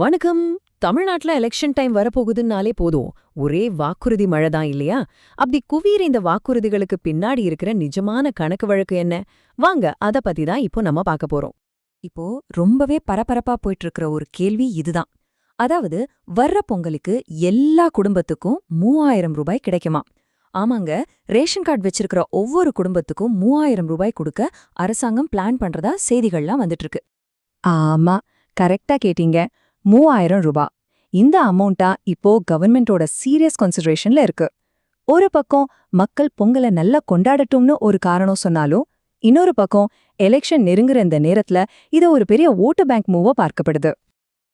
வணக்கம். தமிழ்நாட்டுல election time வரப்போகுதுன்னாலே போதும். ஒரே வாக்குறுதி மழை தான் இல்லையா? அப்படி குவியிற இந்த வாக்குறுதிகளுக்கு பின்னாடி இருக்கிற நிஜமான கணக்கு வழக்கு என்ன? வாங்க அத பத்தி தான் இப்போ நம்ம பார்க்க போறோம். இப்போ ரொம்பவே பரபரப்பா போயிட்டு இருக்கிற ஒரு கேள்வி இதுதான். அதாவது வர்ற பொங்கலுக்கு எல்லா குடும்பத்துக்கும் மூவாயிரம் ரூபாய் கிடைக்குமா? ஆமாங்க ரேஷன் கார்டு வச்சிருக்கிற ஒவ்வொரு குடும்பத்துக்கும் மூவாயிரம் ரூபாய் கொடுக்க அரசாங்கம் பிளான் பண்றதா செய்திகள்லாம் வந்துட்டு இருக்கு ஆமா கரெக்டா கேட்டீங்க. மூவாயிரம் ரூபா. இந்த அமௌண்ட்டா இப்போ கவர்மெண்டோட சீரியஸ் கன்சிடரேஷன்ல இருக்கு. ஒரு பக்கம் மக்கள் பொங்கலை நல்லா கொண்டாடட்டும்னு ஒரு காரணம் சொன்னாலும் இன்னொரு பக்கம் எலெக்ஷன் நெருங்குற இந்த நேரத்துல இத ஒரு பெரிய ஓட்டு பேங்க் மூவா பார்க்கப்படுது.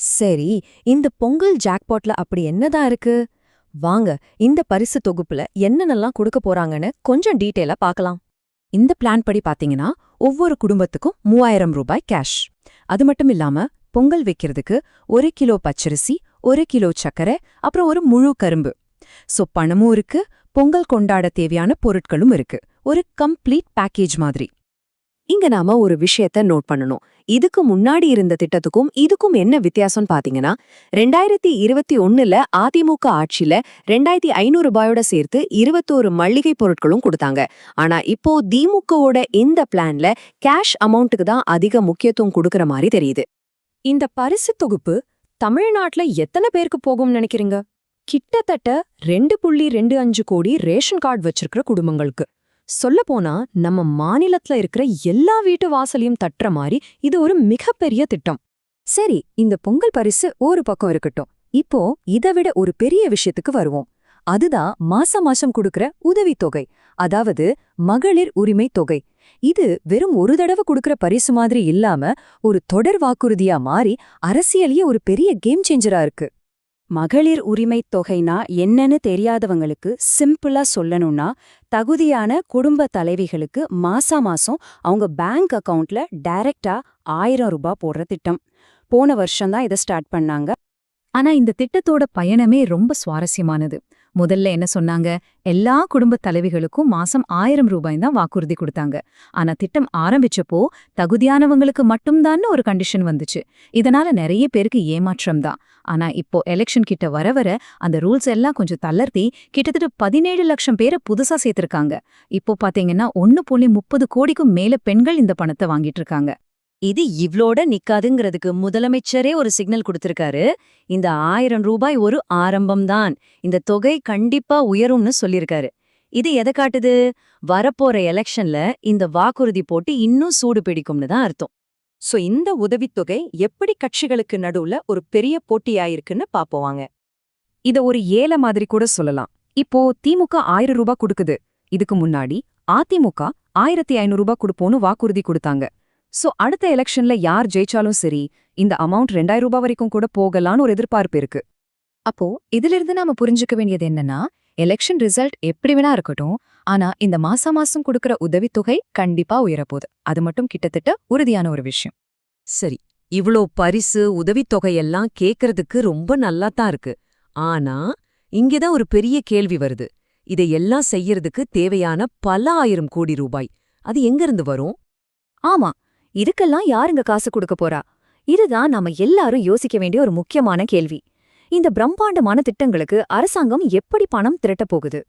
சரி இந்த பொங்கல் ஜாக்பாட்ல அப்படி என்னதான் இருக்கு? வாங்க இந்த பரிசு தொகுப்புல என்னென்னலாம் கொடுக்க போறாங்கன்னு கொஞ்சம் டீட்டெயிலா பார்க்கலாம். இந்த பிளான் படி பாத்தீங்கன்னா ஒவ்வொரு குடும்பத்துக்கும் மூவாயிரம் ரூபாய் கேஷ் அது மட்டும் இல்லாம பொங்கல் வைக்கிறதுக்கு ஒரு கிலோ பச்சரிசி ஒரு கிலோ சக்கரை அப்புறம் ஒரு முழு கரும்பு. சோ பணமும் இருக்கு பொங்கல் கொண்டாட தேவையான பொருட்களும் இருக்கு. ஒரு கம்ப்ளீட் பேக்கேஜ் மாதிரி. இங்க நாம ஒரு விஷயத்த நோட் பண்ணணும். இதுக்கு முன்னாடி இருந்த திட்டத்துக்கும் இதுக்கும் என்ன வித்தியாசம் பாத்தீங்கன்னா ரெண்டாயிரத்தி இருபத்தி ஒண்ணுல அதிமுக ஆட்சியில ரெண்டாயிரத்தி ஐநூறு ரூபாயோட சேர்த்து இருபத்தோரு மளிகை பொருட்களும் கொடுத்தாங்க. ஆனா இப்போ திமுகவோட இந்த பிளான்ல கேஷ் அமௌண்ட்டுக்கு தான் அதிக முக்கியத்துவம் கொடுக்கற மாதிரி தெரியுது. இந்த பரிசு தொகுப்பு தமிழ்நாட்டுல எத்தனை பேருக்கு போகும்னு நினைக்கிறீங்க? கிட்டத்தட்ட ரெண்டு புள்ளி ரெண்டு அஞ்சு கோடி ரேஷன் கார்டு வச்சிருக்கிற குடும்பங்களுக்கு. சொல்லப்போனா நம்ம மாநிலத்துல இருக்கிற எல்லா வீட்டு வாசலையும் தட்டுற மாதிரி இது ஒரு மிகப்பெரிய திட்டம். சரி இந்த பொங்கல் பரிசு ஒரு பக்கம் இருக்கட்டும். இப்போ இதை விட ஒரு பெரிய விஷயத்துக்கு வருவோம். அதுதான் மாச மாசம் கொடுக்கற உதவித்தொகை அதாவது மகளிர் உரிமை தொகை. இது வெறும் ஒரு தடவை கொடுக்கற பரிசு மாதிரி இல்லாம ஒரு தொடர் வாக்குறுதியா மாறி அரசியலையே ஒரு பெரிய கேம் சேஞ்சரா இருக்கு. மகளிர் உரிமை தொகைனா என்னன்னு தெரியாதவங்களுக்கு சிம்பிளா சொல்லணும்னா தகுதியான குடும்ப தலைவிகளுக்கு மாசா மாசம் அவங்க பேங்க் அக்கவுண்ட்ல டைரக்டா ஆயிரம் ரூபாய் போடுற திட்டம். போன வருஷம்தான் இதை ஸ்டார்ட் பண்ணாங்க. ஆனா இந்த திட்டத்தோட பயணமே ரொம்ப சுவாரஸ்யமானது. முதல்ல என்ன சொன்னாங்க? எல்லா குடும்ப தலைவிகளுக்கும் மாசம் ஆயிரம் ரூபாய் தான் வாக்குறுதி கொடுத்தாங்க. ஆனா திட்டம் ஆரம்பிச்சப்போ தகுதியானவங்களுக்கு மட்டும்தான் ஒரு கண்டிஷன் வந்துச்சு. இதனால நிறைய பேருக்கு ஏமாற்றம் தான். ஆனா இப்போ எலெக்ஷன் கிட்ட வர வர அந்த ரூல்ஸ் எல்லாம் கொஞ்சம் தளர்த்தி கிட்டத்தட்ட பதினேழு லட்சம் பேரை புதுசா சேர்த்திருக்காங்க. இப்போ பாத்தீங்கன்னா ஒன்னு புள்ளி முப்பது கோடிக்கும் மேல பெண்கள் இந்த பணத்தை வாங்கிட்டு இருக்காங்க. இது இவ்ளோட நிக்காதுங்கிறதுக்கு முதலமைச்சரே ஒரு சிக்னல் கொடுத்திருக்காரு. இந்த ஆயிரம் ரூபாய் ஒரு ஆரம்பம்தான் இந்த தொகை கண்டிப்பா உயரும்னு சொல்லிருக்காரு இது எதை காட்டுது? வரப்போற எலெக்ஷன்ல இந்த வாக்குறுதி போட்டு இன்னும் சூடு பிடிக்கும்னு தான் அர்த்தம். சோ இந்த உதவித்தொகை எப்படி கட்சிகளுக்கு நடுவுல ஒரு பெரிய போட்டியாயிருக்குன்னு பாப்போவாங்க இத ஒரு ஏல மாதிரி கூட சொல்லலாம். இப்போ திமுக ஆயிரம் ரூபாய் கொடுக்குது. இதுக்கு முன்னாடி அதிமுக ஆயிரத்தி ஐநூறு ரூபாய் கொடுப்போன்னு வாக்குறுதி கொடுத்தாங்க. சோ அடுத்த எலெக்ஷன்ல யார் ஜெயிச்சாலும் சரி இந்த அமௌண்ட் ரெண்டாயிரம் ரூபாய் வரைக்கும் கூட போகலான்னு ஒரு எதிர்பார்ப்பு இருக்கு. அப்போ இதிலிருந்து நாம புரிஞ்சுக்க வேண்டியது என்னன்னா எலெக்ஷன் ரிசல்ட் எப்படி வேணா இருக்கட்டும் ஆனா இந்த மாசா மாசம் கொடுக்கற உதவித்தொகை கண்டிப்பா உயரப்போகுது. அது மட்டும் கிட்டத்தட்ட உறுதியான ஒரு விஷயம். சரி இவ்ளோ பரிசு உதவித்தொகையெல்லாம் கேக்கறதுக்கு ரொம்ப நல்லாத்தான் இருக்கு. ஆனா இங்கதான் ஒரு பெரிய கேள்வி வருது. இதையெல்லாம் செய்யறதுக்கு தேவையான பல ஆயிரம் கோடி ரூபாய். அது எங்கிருந்து வரும்? ஆமா இதுக்கெல்லாம் யாருங்க காசு கொடுக்க போறா? இதுதான் நாம எல்லாரும் யோசிக்க வேண்டிய ஒரு முக்கியமான கேள்வி. இந்த பிரம்மாண்டமான திட்டங்களுக்கு அரசாங்கம் எப்படி பணம் திரட்டப் போகுது?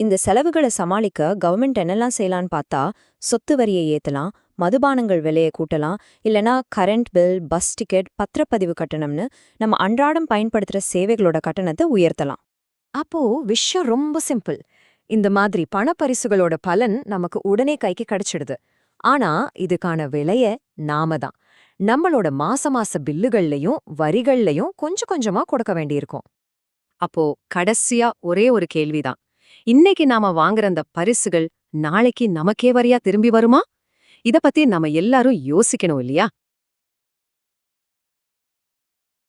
இந்த செலவுகளை சமாளிக்க கவர்மெண்ட் என்னெல்லாம் செய்யலான்னு பார்த்தா சொத்து வரியை ஏத்தலாம் மதுபானங்கள் விலையை கூட்டலாம் இல்லனா கரண்ட் பில் பஸ் டிக்கெட் பத்திரப்பதிவு கட்டணம்னு நம்ம அன்றாடம் பயன்படுத்துற சேவைகளோட கட்டணத்தை உயர்த்தலாம். அப்போ விஷயம் ரொம்ப சிம்பிள் இந்த மாதிரி பணப்பரிசுகளோட பலன் நமக்கு உடனே கைக்கு கிடைச்சிடுது. ஆனா இதுக்கான விலைய நாம தான். நம்மளோட மாச மாச பில்லுகள்லயும் வரிகள்லயும் கொஞ்சம் கொஞ்சமா கொடுக்க வேண்டியிருக்கும். அப்போ கடைசியா ஒரே ஒரு கேள்விதான் இன்னைக்கு நாம வாங்குற அந்த பரிசுகள் நாளைக்கு நமக்கே வரியா திரும்பி வருமா? இத பத்தி நாம எல்லாரும் யோசிக்கணும் இல்லையா?